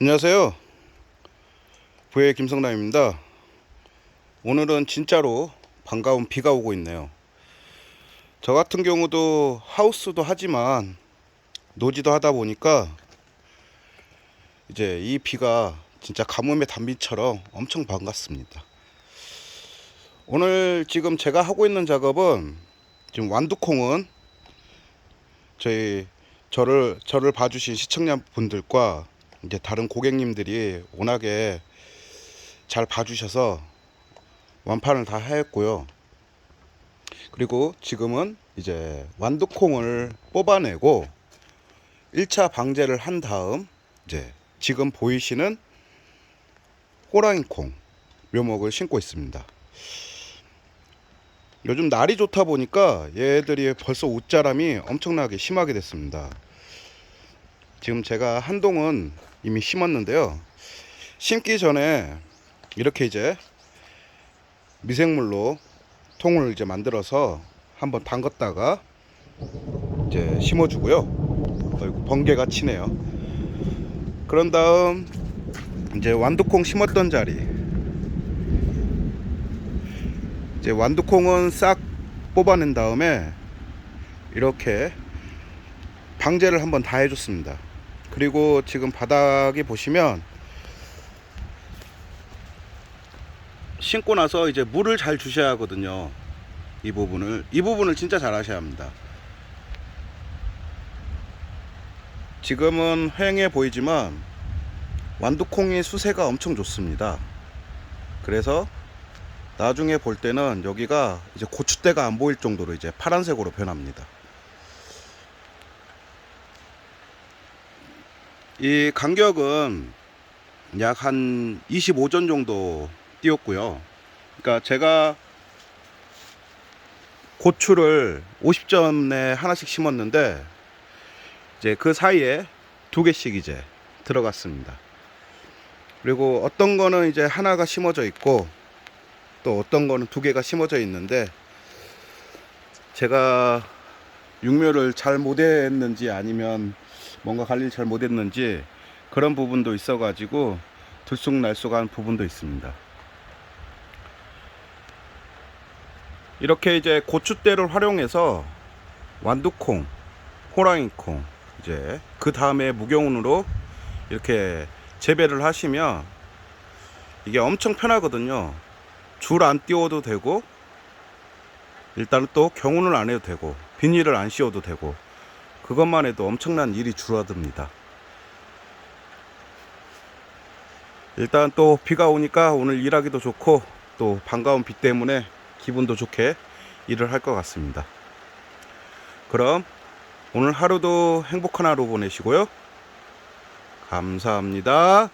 안녕하세요. 부의 김성남입니다. 오늘은 진짜로 반가운 비가 오고 있네요. 저 같은 경우도 하우스도 하지만 노지도 하다 보니까 이제 이 비가 진짜 가뭄의 단비처럼 엄청 반갑습니다. 오늘 지금 제가 하고 있는 작업은 지금 완두콩은 저희 저를 저를 봐주신 시청자분들과 이제 다른 고객님들이 워낙에 잘 봐주셔서 완판을 다 했고요. 그리고 지금은 이제 완두콩을 뽑아내고 1차 방제를 한 다음 이제 지금 보이시는 호랑이콩 묘목을 심고 있습니다. 요즘 날이 좋다 보니까 얘들이 벌써 옷자람이 엄청나게 심하게 됐습니다. 지금 제가 한동은 이미 심었는데요. 심기 전에 이렇게 이제 미생물로 통을 이제 만들어서 한번 담갔다가 이제 심어주고요. 어이구, 번개가 치네요. 그런 다음 이제 완두콩 심었던 자리 이제 완두콩은 싹 뽑아낸 다음에 이렇게 방제를 한번 다 해줬습니다. 그리고 지금 바닥에 보시면 신고 나서 이제 물을 잘 주셔야 하거든요. 이 부분을 이 부분을 진짜 잘 하셔야 합니다. 지금은 휑해 보이지만 완두콩이 수세가 엄청 좋습니다. 그래서 나중에 볼 때는 여기가 이제 고추대가 안 보일 정도로 이제 파란색으로 변합니다. 이 간격은 약 한 25전 정도 띄었고요. 그러니까 제가 고추를 50전에 하나씩 심었는데 이제 그 사이에 두 개씩 이제 들어갔습니다. 그리고 어떤 거는 이제 하나가 심어져 있고 또 어떤 거는 두 개가 심어져 있는데 제가 육묘를 잘 못했는지 아니면 뭔가 관리를 잘 못했는지 그런 부분도 있어 가지고 들쑥날쑥한 부분도 있습니다. 이렇게 이제 고추대를 활용해서 완두콩, 호랑이콩 이제 그 다음에 무경운으로 이렇게 재배를 하시면 이게 엄청 편하거든요. 줄 안 띄워도 되고 일단은 또 경운을 안 해도 되고 비닐을 안 씌워도 되고 그것만 해도 엄청난 일이 줄어듭니다. 일단 또 비가 오니까 오늘 일하기도 좋고 또 반가운 비 때문에 기분도 좋게 일을 할 것 같습니다. 그럼 오늘 하루도 행복한 하루 보내시고요. 감사합니다.